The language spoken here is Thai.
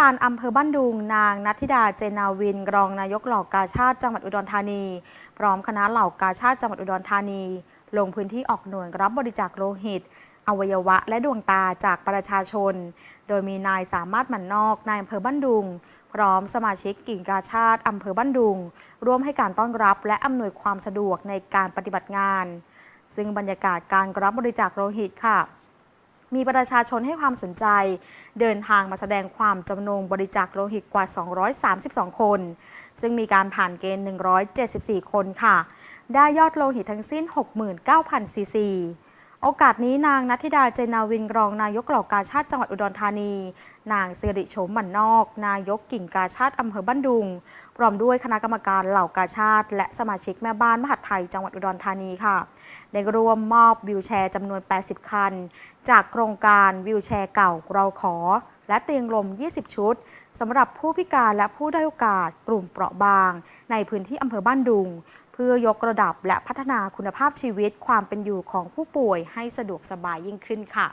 การอำเภอบ้านดุง นางนัทธิดาเจนาวิน รองนายกเหล่ากาชาติจังหวัดอุดรธานี พร้อมคณะเหล่ากาชาติจังหวัดอุดรธานี ลงพื้นที่ออกหน่วยรับบริจาคโลหิต อวัยวะ และดวงตาจากประชาชน โดยมีนายสามารถหมันนอกนายอำเภอบ้านดุง พร้อมสมาชิกกิ่งกาชาติอำเภอบ้านดุง ร่วมให้การต้อนรับ และอำนวยความสะดวกในการปฏิบัติงาน ซึ่งบรรยากาศการรับบริจาคโลหิตค่ะ มีประชาชนให้ความสนใจ เดินทางมาแสดงความจำนงบริจาคโลหิตกว่า 232 คน ซึ่งมีการผ่านเกณฑ์ 174 คนค่ะ ได้ยอดโลหิตทั้งสิ้น 69,000ซีซี โอกาสนี้นางนัทธิดาเจนาวินรองนายกเหล่ากาชาติจังหวัดอุดรธานี นางสิริโฉมหมันนอก นายกกิ่งกาชาติอำเภอบ้านดุง พร้อมด้วยคณะกรรมการเหล่ากาชาติ และสมาชิกแม่บ้านมหาดไทยจังหวัดอุดรธานีค่ะ ได้รวมมอบวิวแชร์จำนวน 80 คัน จากโครงการวิวแชร์เก่าเราขอ และเตียงลม 20 ชุดสำหรับผู้พิการและผู้ได้โอกาสกลุ่มเปราะบาง ในพื้นที่อำเภอบ้านดุง เพื่อยกระดับและพัฒนาคุณภาพชีวิตความเป็นอยู่ของผู้ป่วยให้สะดวกสบายยิ่งขึ้นค่ะ